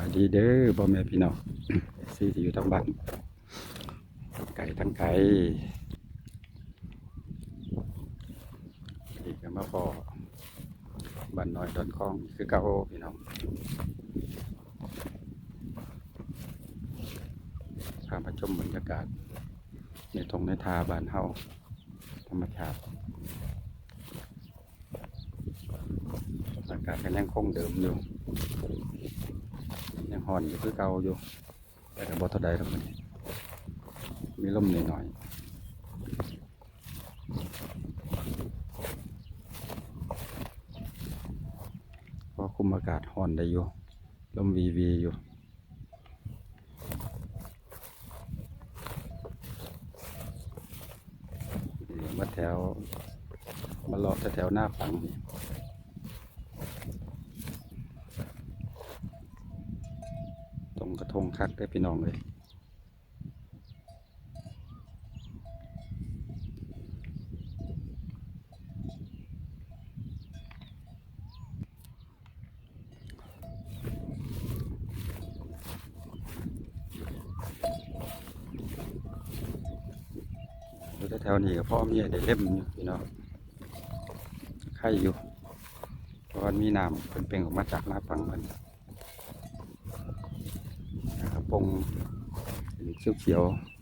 ายดีเด้อพ่อแม่พี่น้องซีที่อยู่ทางบ้านไก่ทั้งไก่อีกก็มาพอบ้านน้อยดอนคลองคือเก่าพี่น้องพามาชมบรรยากาศ ในทงในทาบ้านเฮาธรรมชาติอากาศก็ยังคงเดิมอยู่ ยังห่อนอยู่คือเก่าอยู่ แต่ก็บ่เท่าใดหรอกมันมีลมนิดหน่อยพอคุมอากาศห่อนได้อยู่ ลมวีวีอยู่มาแถว มาเลาะแถวหน้าปังนี่ ตร งกระทงคักได้พี่น้องเลยดูแถวนี้กับพ่อเมียได้เล่มอยู่พี่น้องไข่อยู่เพราะว่ามีน้ำเป็นเป่งออกมาจากหน้าปังมัน นะครับปงเขียวเ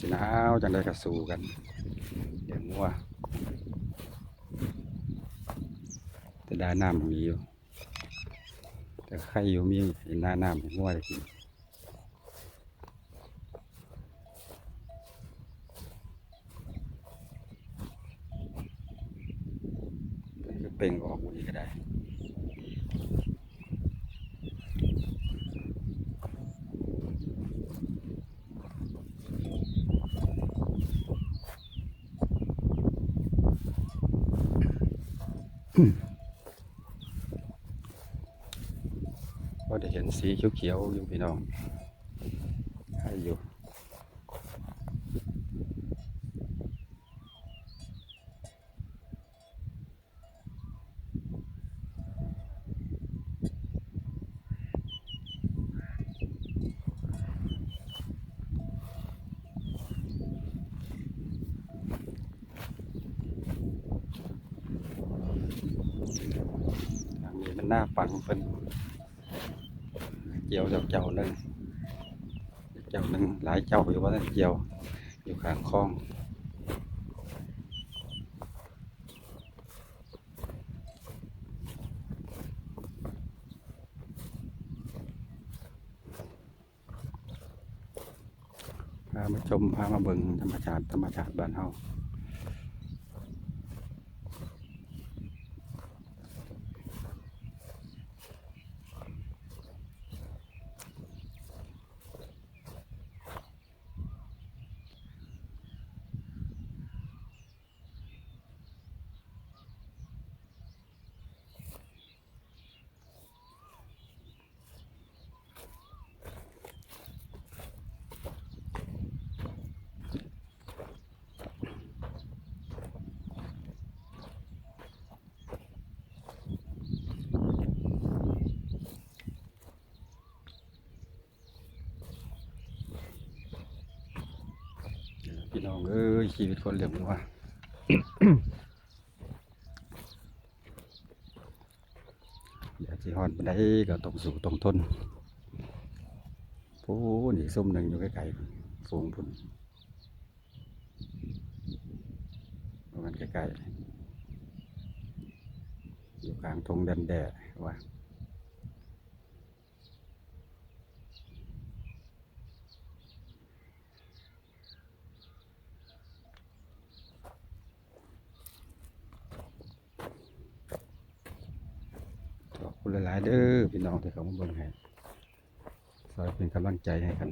ขียวหอนสิหนาวจังได้กระสูกันเดี๋ยวงัวแต่ด้าน้ำมีอยู่ แต่ใครอยู่มีหน้าน้ำห้งัวได้กินก็เป่งออกวันนี้ก็ได้ ก็ได้เห็นสีเขียวๆอยู่พี่น้องให้อยู่ หน้าปังเป็นเจียวเจ้าหนึ่งเจ้าหนึ่งหลายเจ้าอยู่ว่าท่านเจียว อยู่ข้างคลองพามาชมพามาเบิ่งธรรมชาติธรรมชาติบ้านเฮา พี่น้ องเอ้ยชีวิตคนเรียบร้อยอยากสิฮอดไปได้ก็ต้องสู่ต้องทนผู้นี่ส้มหนึ่งอยู่ใกล้ๆฝูงพุ่นประมาณใกล้ๆอยู่กลางทงแดนแดดว่า หลาย ๆ เด้อพี่น้องที่เขามาเบิ่งให้ซอยเป็นกำลังใจให้กัน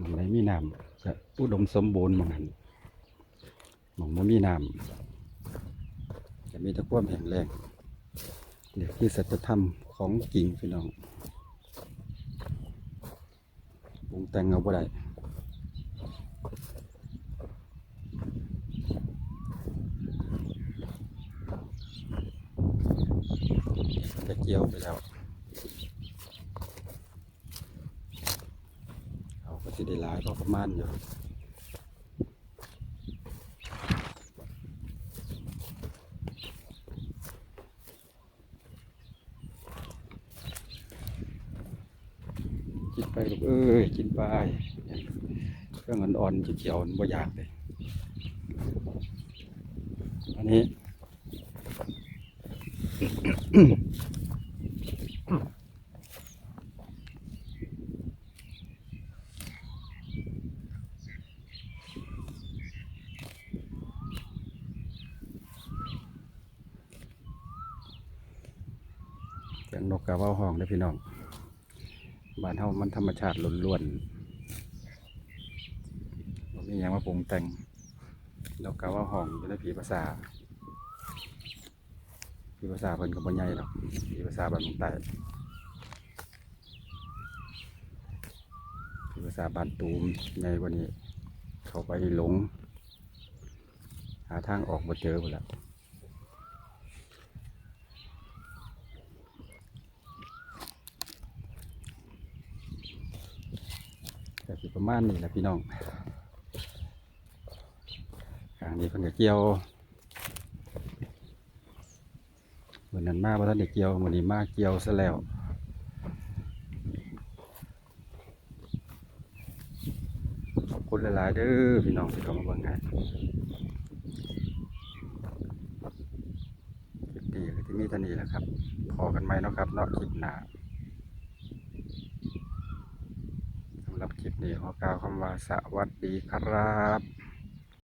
มันไหนมีน้ำก็อุดมสมบูรณ์หมองหันมองบ่มีน้ำจะมีต่ความแห้งแล้งเดี๋ยวคือสัจธรรมของจริงพี่น้องปรุ งแต่งเอาบ่ได้จะเกี่ยวไปแล้วเขาก็จะได้หลายพอประมาณอยู่กิน ไปลูกเอ้ยกินไปเครื่องอ่อนๆเขียวๆบ่อยากเลยอันนี้เสียงนกกาเว้าห้องได้พี่น้อง บ้านเฮามันธรรมชาติล้วนๆบ่มีหยังมาปรุงแต่งนกกาเว้าห้องอยู่ในผีภาษาผีภาษาเพิ่นก็บ่ใหญ่หรอกผีภาษาบ้านเมืองใต้ผีภาษาบ้านตูมใหญ่กว่านี้ เขาไปหลง หาทางออกบ่เจอพุ่นละก็สิประ มาณนี้แหละพี่น้องทางนี้เพิ่นก็เกี่ยววันนั้นมาบ่ทันได้เกี่ยววันนี้มาเกี่ยวซะแล้วขอบคุณหลายๆเด้อพี่น้องที่เข้ามาเบิ่งให้คลิปดีก็ที่มีเท่านี้แหละครับพอกันไหมเนาะครับเนาะคลิปหน้า สำหรับคลิป นี้ขอกล่าวคำว่าสวัสดีครับ